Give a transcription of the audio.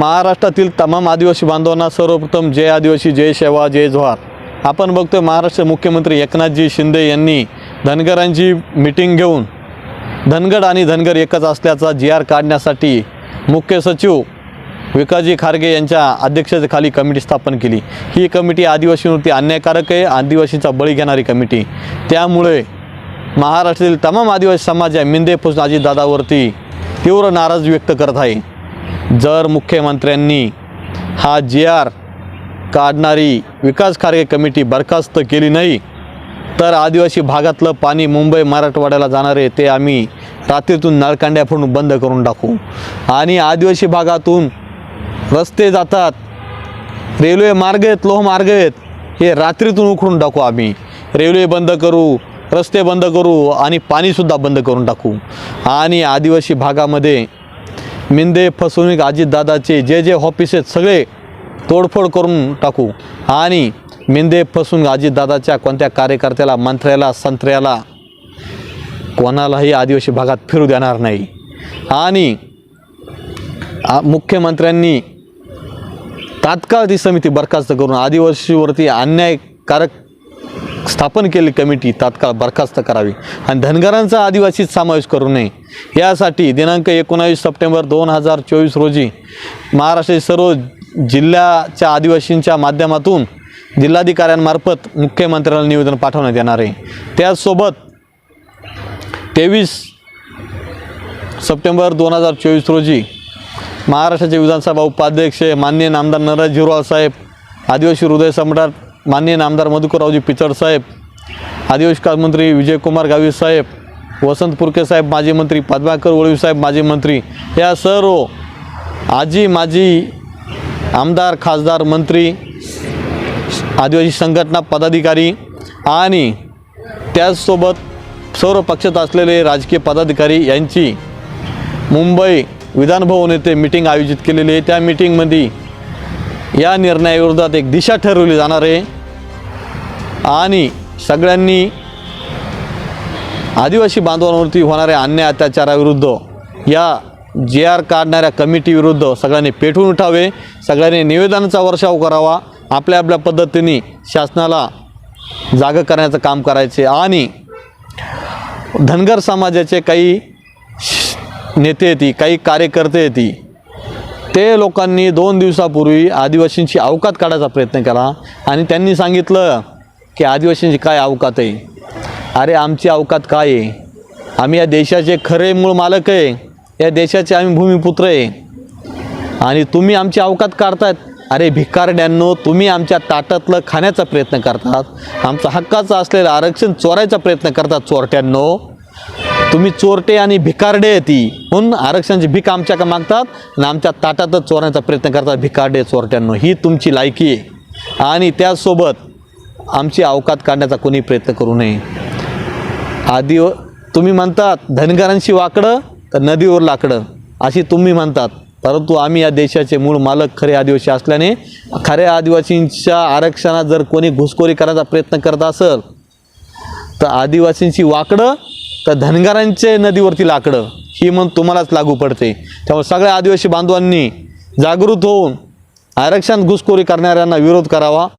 महाराष्ट्रातील तमाम आदिवासी बांधवांना सर्वप्रथम जय आदिवासी जय सेवा जय जोहार. आपण बघतोय महाराष्ट्र मुख्यमंत्री एकनाथजी शिंदे यांनी धनगरांची मिटिंग घेऊन धनगड आणि धनगर एकच असल्याचा जी आर काढण्यासाठी मुख्य सचिव विकासजी खारगे यांच्या अध्यक्षतेखाली कमिटी स्थापन केली. ही कमिटी आदिवासींवरती अन्यायकारक आहे आदिवासींचा बळी घेणारी कमिटी. त्यामुळे महाराष्ट्रातील तमाम आदिवासी समाज या मिंदेपासून अजितदादावरती तीव्र नाराज व्यक्त करत आहे. जर मुख्यमंत्र्यांनी हा जी आर काढणारी विकास कार्य कमिटी बरखास्त केली नाही तर आदिवासी भागातलं पाणी मुंबई मराठवाड्याला जाणारे ते आम्ही रात्रीतून नळकांड्या फोडून बंद करून टाकू. आणि आदिवासी भागातून रस्ते जातात रेल्वे मार्ग आहेत लोहमार्ग आहेत हे रात्रीतून उखडून टाकू आम्ही. रेल्वे बंद करू रस्ते बंद करू आणि पाणीसुद्धा बंद करून टाकू. आणि आदिवासी भागामध्ये मिंदे फसवणूक अजितदादाचे जे जे ऑफिस आहेत सगळे तोडफोड करून टाकू. आणि मिंदे फसवून अजितदादाच्या कोणत्या कार्यकर्त्याला मंत्र्याला संत्र्याला कोणालाही आदिवासी भागात फिरू देणार नाही. आणि मुख्यमंत्र्यांनी तात्काळ ती समिती बरखास्त करून आदिवासीवरती अन्यायकारक स्थापन केली कमिटी तात्काळ बरखास्त करावी आणि धनगरांचा आदिवासीत समावेश करू नये. यासाठी दिनांक एकोणावीस सप्टेंबर दोन हजार चोवीस रोजी महाराष्ट्रातील सर्व जिल्ह्याच्या आदिवासींच्या माध्यमातून जिल्हाधिकाऱ्यांमार्फत मुख्यमंत्र्यांना निवेदन पाठवण्यात येणार आहे. त्याचसोबत तेवीस सप्टेंबर दोन हजार चोवीस रोजी महाराष्ट्राचे विधानसभा उपाध्यक्ष माननीय नामदार नरज झिरवाळ साहेब आदिवासी हृदय सम्राट माननीय नामदार मधुकररावजी पिचड साहेब आदिवासी विकास मंत्री विजयकुमार गावी साहेब वसंत पुरके साहेब माजी मंत्री पद्माकर वळवी साहेब माजी मंत्री या सर्व आजी माजी आमदार खासदार मंत्री आदिवासी संघटना पदाधिकारी आणि त्याचसोबत सर्व पक्षात असलेले राजकीय पदाधिकारी यांची मुंबई विधानभवन येथे मिटिंग आयोजित केलेली आहे. त्या मिटिंगमध्ये या निर्णयाविरोधात एक दिशा ठरवली जाणार आहे. आणि सगळ्यांनी आदिवासी बांधवांवरती होणाऱ्या अन्याय अत्याचाराविरुद्ध या जे आर काढणाऱ्या कमिटीविरुद्ध सगळ्यांनी पेटून उठावे. सगळ्यांनी निवेदनाचा वर्षाव करावा. आपल्या आपल्या पद्धतीने शासनाला जागं करण्याचं काम करायचे. आणि धनगर समाजाचे काही नेते येते काही कार्यकर्ते येते ते लोकांनी दोन दिवसापूर्वी आदिवासींची अवकात काढायचा प्रयत्न केला आणि त्यांनी सांगितलं की आदिवासींची काय अवकात आहे? अरे आमची अवकात काय आहे? आम्ही या देशाचे खरे मूळ मालक आहे. या देशाचे आम्ही भूमिपुत्र आहे. आणि तुम्ही आमची अवकात काढतात अरे भिकारड्यांनो तुम्ही आमच्या ताटातलं खाण्याचा प्रयत्न करतात. आमचा हक्काचं असलेलं आरक्षण चोरायचा प्रयत्न करतात चोरट्यांनो. तुम्ही चोरटे आणि भिकारडे ती. म्हणून आरक्षणाची भीक आमच्या का मागतात? आणि आमच्या ताटातच चोरण्याचा प्रयत्न करतात भिकारडे चोरट्यांनो. ही तुमची लायकी आहे. आणि त्याचसोबत आमची अवकात काढण्याचा कोणी प्रयत्न करू नये. आधी तुम्ही म्हणतात धनगरांशी वाकडं तर नदीवर लाकडं. अशी तुम्ही म्हणतात. परंतु आम्ही या देशाचे मूळ मालक खरे आदिवासी असल्याने खऱ्या आदिवासींच्या आरक्षणात जर कोणी घुसखोरी करायचा प्रयत्न करत असेल तर आदिवासींची वाकडं तर धनगरांचे नदीवरती लाकडं ही म्हण तुम्हालाच लागू पडते. त्यामुळे सगळ्या आदिवासी बांधवांनी जागृत होऊन आरक्षण घुसखोरी करणाऱ्यांना विरोध करावा.